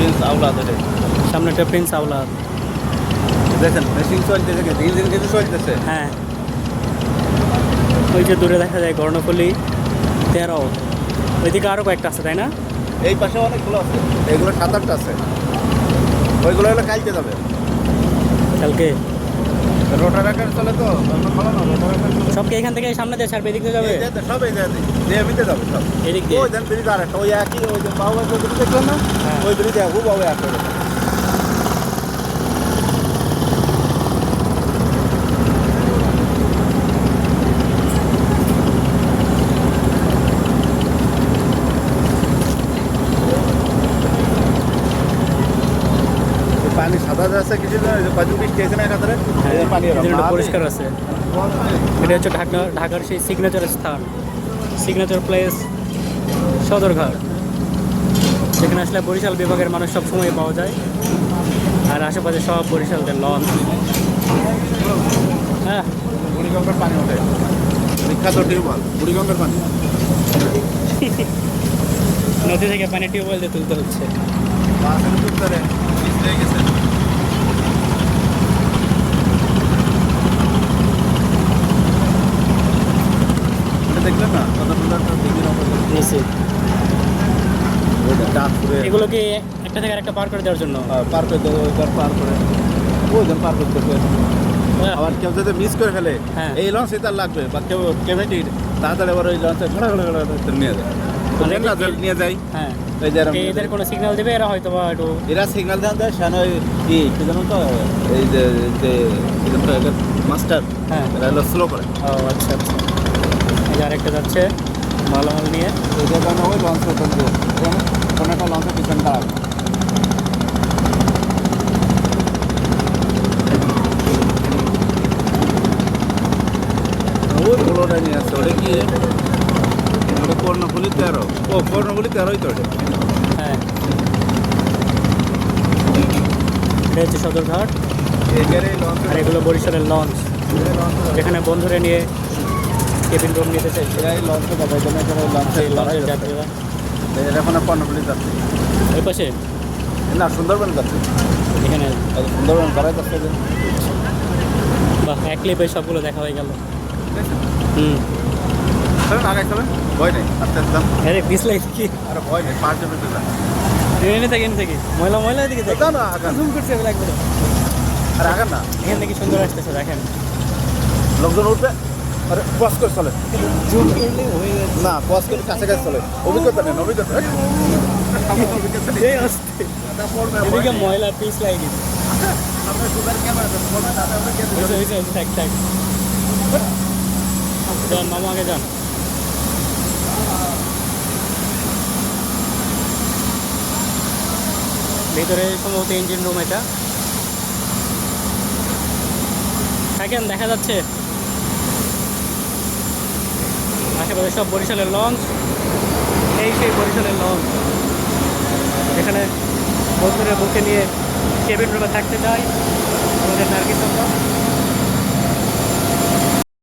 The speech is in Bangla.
প্রিন্স আউলাদ এটা সামনেটা প্রিন্স আওলাদ দেখেন মেশিন চলতেছে কিন্তু ইঞ্জিন কিন্তু চলতেছে। হ্যাঁ। ওই যে দূরে দেখা যায় গর্ণফুলি তেরো। ওইদিকে আরও কয়েকটা আছে তাই না? এই পাশে অনেকগুলো আছে। এগুলো সাত আটটা আছে। ওইগুলো হলো কালকে যাবে। কালকে? রোটার আকার চলে তো ওগুলো ভালো না রোটার আকার চলে। সব কি এখান থেকে সামনে দিয়ে ছাড়বে এদিক দিয়ে যাবে? সব নিয়মিত যাবে সব। এদিক দিয়ে? ওই দেন ব্রিজ আর একটা ওই একই ওই যে বাবু দেখলাম না? হ্যাঁ। ওই ব্রিজ বাবু পানি সাদা আছে কিছু না বৃষ্টি না একাধারে পানি পরিষ্কার আছে। এটা হচ্ছে ঢাকা ঢাকার সেই সিগনেচার স্থান। Signature place Sadarghat. যেখানে আসলে বরিশাল বিভাগের মানুষ সব সময় পাওয়া যায়। আর আশেপাশে সব বরিশালদের লঞ্চ হ্যাঁ। বুড়িগঙ্গার পানি ওঠে। বিখ্যাত টিউবওয়েল বুড়িগঙ্গার পানি। নদী থেকে পানি টিউবওয়েল দিয়ে তুলতে হচ্ছে বাসের উত্তরে পিছলে গেছে এটা দেখলেন না কত সুন্দর একটা দিঘির অবস্থা নিচে ওইটা চাঁদপুরে এগুলোকে একটা পার করে দেওয়ার জন্য। পার করে দেবো পার করে। ওই পার করতেছে আবার কেউ যদি মিস করে ফেলে হ্যাঁ। এই লঞ্চ তার লাগবে বা কেউ কেভেটি তাড়াতাড়ি আবার ওই লঞ্চে ঘোড়া ঘোড়া ঘোড়া ঘোড়া নিয়ে যায়। তো মানে কি- নিয়ে যাই হ্যাঁ। এদের কোনো সিগন্যাল দেবে এরা হয়তো বা একটু এরা সিগন্যাল দেন দেয় সেন ওই কি কি জানো তো এই যে কি মাস্টার হ্যাঁ। এরা হলো স্লো করে। ও আচ্ছা আচ্ছা। যে আরেকটা যাচ্ছে ভালো মাল নিয়ে। ওইটা কারণে ওই লঞ্চ দিয়ে কোনো একটা লঞ্চের পিছনে দাঁড়াবে ওই নিয়ে আসছে ওটা কি? ওটা কর্ণফুলি তেরো। ও কর্ণফুলি তেরোই তো ওটা। হ্যাঁ। এটা হচ্ছে সদরঘাট। আর এগুলো বরিশালের লঞ্চ। যেখানে বন্ধুরে নিয়ে কেবিন রুম নিতে চাইছে। এরা এই লঞ্চে যাবে জন্য এখানে লঞ্চে সেই লঞ্চের যাত্রীরা এটা এখন কর্ণফুলি যাচ্ছে। ওই পাশে? না সুন্দরবন যাচ্ছে। এখানে? সুন্দরবন করাই যাচ্ছে যে। বা এক ক্লিপে সবগুলো দেখা হয়ে গেল। হুম। চলেন আগে চলেন। ভয় নেই আস্তে আস্তে কি? আর ভয় নেই পাঁচ যাবে যান এনে থেকে এনে থেকে ময়লা ময়লা এদিকে দেখ না আগান। জুম করছে লাগবে আর আগান না। এখান থেকে সুন্দর আসতেছে দেখেন। লোকজন উঠবে। আরে পজ করে চলে। জুম করলে হয়ে যাচ্ছে না পজ করে কাছাকাছি চলে। অভিজ্ঞতা নেন অভিজ্ঞতা এদিকে ময়লা পিস লাগে গেছে আপনার সুগার ক্যামেরা হয়েছে হয়েছে হয়েছে থাক থাক। যান মামা আগে যান। ভিতরে সম্ভবত ইঞ্জিন রুম এটা। থাকেন দেখা যাচ্ছে। আশেপাশে সব বরিশালের লঞ্চ এই সেই বরিশালের লঞ্চ এখানে বন্ধুরা বুকে নিয়ে কেবিন রুমে থাকতে চাই। আমাদের নার্গিস